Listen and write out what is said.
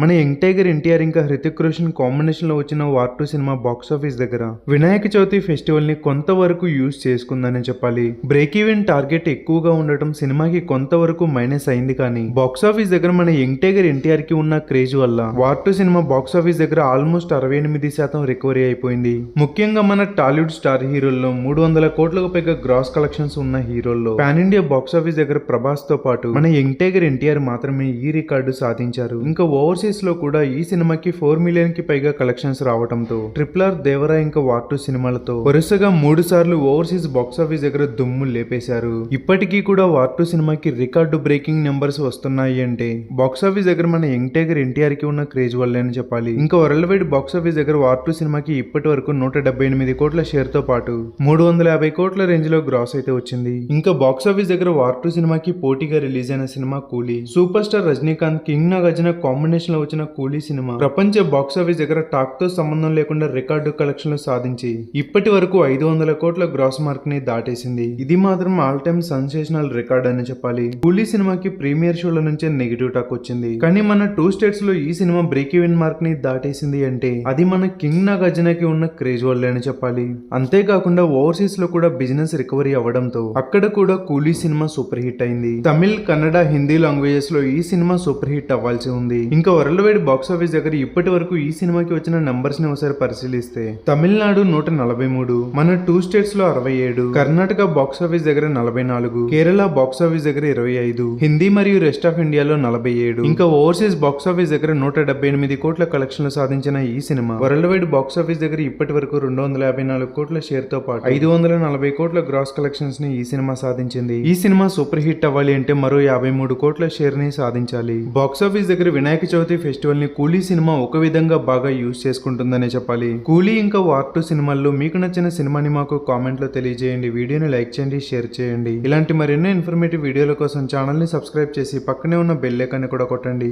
మన young tiger NTR ఇంకా హృతిక్ రోషన్ కాంబినేషన్లో వచ్చిన వార్ టూ సినిమా బాక్స్ ఆఫీస్ దగ్గర. వినాయక చవితి ఫెస్టివల్ని కొంతవరకు యూజ్ చేసుకుందని చెప్పాలి. బ్రేక్ ఈవెన్ టార్గెట్ ఎక్కువగా ఉండటం సినిమాకి కొంతవరకు మైనస్ అయింది కానీ బాక్స్ ఆఫీస్ దగ్గర మన యంగ్ టైగర్ ఎన్టీఆర్కి ఉన్న క్రేజ్ వల్ల వార్ టూ సినిమా బాక్స్ ఆఫీస్ దగ్గర ఆల్మోస్ట్ అరవై ఎనిమిది శాతం రికవరీ అయిపోయింది. ముఖ్యంగా మన టాలీవుడ్ స్టార్ హీరోల్లో మూడు వందల కోట్లకు పైగా గ్రాస్ కలెక్షన్స్ ఉన్న హీరోల్లో పాన్ ఇండియా బాక్స్ ఆఫీస్ దగ్గర ప్రభాస్తో పాటు మన యంగ్ టైగర్ ఎన్టీఆర్ మాత్రమే ఈ రికార్డు సాధించారు. ఇంకా ఓవర్సీస్ లో కూడా ఈ సినిమాకి ఫోర్ మిలియన్కి పైగా కలెక్షన్స్ రావడంతో ట్రిపుల్ ఆర్ దేవరా ఇంకా వార్ టూ సినిమాలతో వరుసగా మూడు సార్లు ఓవర్సీస్ బాక్సాఫీస్ దగ్గర దుమ్ము లేపేశారు. ఇప్పటికీ కూడా వార్ టూ సినిమాకి రికార్డు బ్రేకింగ్ నెంబర్స్ వస్తున్నాయి అంటే బాక్సాఫీస్ దగ్గర మన యంగ్ టైగర్ ఎన్టీఆర్కి ఉన్న క్రేజ్ వల్లే అని చెప్పాలి. ఇంకా వరల్డ్ వైడ్ బాక్సాఫీస్ దగ్గర వార్ టూ సినిమాకి ఇప్పటి వరకు నూట డెబ్బై ఎనిమిది కోట్ల షేర్తో పాటు మూడు వందల యాభై కోట్ల రేంజ్లో గ్రాస్ అయితే వచ్చింది. ఇంకా బాక్స్ ఆఫీస్ దగ్గర వార్ టూ సినిమాకి పోటీగా రిలీజ్ అయిన cinema Coolie super star Rajinikanth king Nagarjuna combination లో వచ్చిన కూలీ సినిమా ప్రపంచ బాక్స్ ఆఫీస్ దగ్గర టాక్తో సంబంధం లేకుండా రికార్డు కలెక్షన్లు సాధించి ఇప్పటి వరకు ఐదు వందల కోట్ల గ్రాస్ మార్క్ని దాటేసింది. ఇది మాత్రం ఆల్ టైమ్ సెన్సేషనల్ రికార్డ్ అని చెప్పాలి. కూలీ సినిమాకి ప్రీమియర్ షోల నుంచే నెగిటివ్ టాక్ వచ్చింది. కానీ మన టూ స్టేట్స్లో ఈ సినిమా బ్రేక్ ఈవెన్ మార్క్ని దాటేసింది అంటే అది మన కింగ్ నాగార్జునకి ఉన్న క్రేజ్ వల్లే అని చెప్పాలి. అంతేకాకుండా ఓవర్సీస్లో కూడా బిజినెస్ రికవరీ అవ్వడంతో అక్కడ కూడా కూలీ సినిమా సూపర్ హిట్ అయింది. తమిళ్ కన్నడ హిందీ లాంగ్వేజెస్లో ఈ సినిమా సూపర్ హిట్ అవ్వాల్సి ఉంది. ఇంకా వరల్డ్ వైడ్ బాక్స్ ఆఫీస్ దగ్గర ఇప్పటి వరకు ఈ సినిమాకి వచ్చిన నంబర్స్ని ఒకసారి పరిశీలిస్తే తమిళనాడు నూట నలభై మూడు మన టూ స్టేట్స్లో అరవై ఏడు కర్ణాటక బాక్స్ ఆఫీస్ దగ్గర నలభై నాలుగు కేరళ బాక్స్ ఆఫీస్ దగ్గర ఇరవై ఐదు హిందీ మరియు రెస్ట్ ఆఫ్ ఇండియాలో నలభై ఏడు ఇంకా ఓవర్సీస్ బాక్స్ ఆఫీస్ దగ్గర నూట డెబ్బై ఎనిమిది కోట్ల కలెక్షన్లు సాధించిన ఈ cinema. World wide box office దగ్గర ఇప్పటి వరకు రెండు వందల యాభై నాలుగు కోట్ల షేర్తో పాటు ఐదు వందల నలభై కోట్ల గ్రాస్ కలెక్షన్స్ని ఈ సినిమా సాధించింది. ఈ సినిమా సూపర్ హిట్ అవ్వాలి అంటే మరో యాభై మూడు కోట్ల షేర్ని సాధించాలి. బాక్స్ ఆఫీస్ దగ్గర వినాయక చవితి ఫెస్టివల్ని కూలీ సినిమా ఒక విధంగా బాగా యూజ్ చేసుకుంటుందనే చెప్పాలి. కూలీ ఇంకా వార్ టూ సినిమాల్లో మీకు నచ్చిన సినిమాని మాకు కామెంట్లో తెలియజేయండి. వీడియోని లైక్ చేయండి షేర్ చేయండి. ఇలాంటి మరెన్నో ఇన్ఫర్మేటివ్ వీడియోల కోసం ఛానల్ని సబ్స్క్రైబ్ చేసి పక్కనే ఉన్న బెల్ ఐకాన్ కూడా కొట్టండి.